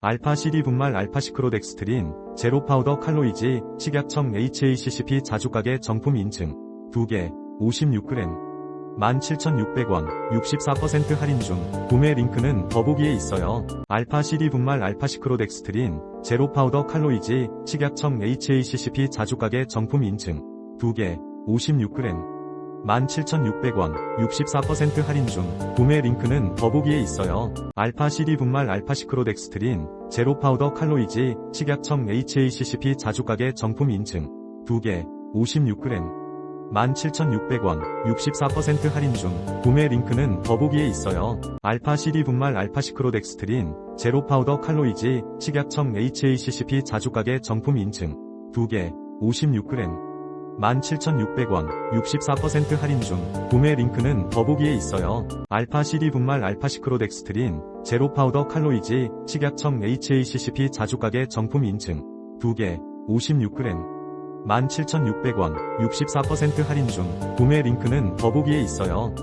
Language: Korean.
알파 CD 분말 알파 시크로덱스트린, 제로 파우더 칼로이지, 식약청 HACCP 자주가게 정품 인증. 2개, 56g. 17,600원, 64% 할인 중. 구매 링크는 더보기에 있어요. 알파 CD 분말 알파 시크로덱스트린, 제로 파우더 칼로이지, 식약청 HACCP 자주가게 정품 인증. 2개, 56g. 17,600원, 64% 할인 중. 구매 링크는 더보기에 있어요. 알파 CD 분말 알파 시크로덱스트린, 제로 파우더 칼로이지, 식약청 HACCP 자주가게 정품 인증. 2개, 56g. 17,600원, 64% 할인 중. 구매 링크는 더보기에 있어요. 알파 CD 분말 알파 시크로덱스트린, 제로 파우더 칼로이지, 식약청 HACCP 자주가게 정품 인증. 2개, 56g. 17,600원, 64% 할인 중. 구매 링크는 더보기에 있어요. 알파 CD 분말 알파 시크로덱스트린, 제로 파우더 칼로이지, 식약청 HACCP 자주가게 정품 인증. 2개, 56g. 17,600원, 64% 할인 중. 구매 링크는 더보기에 있어요.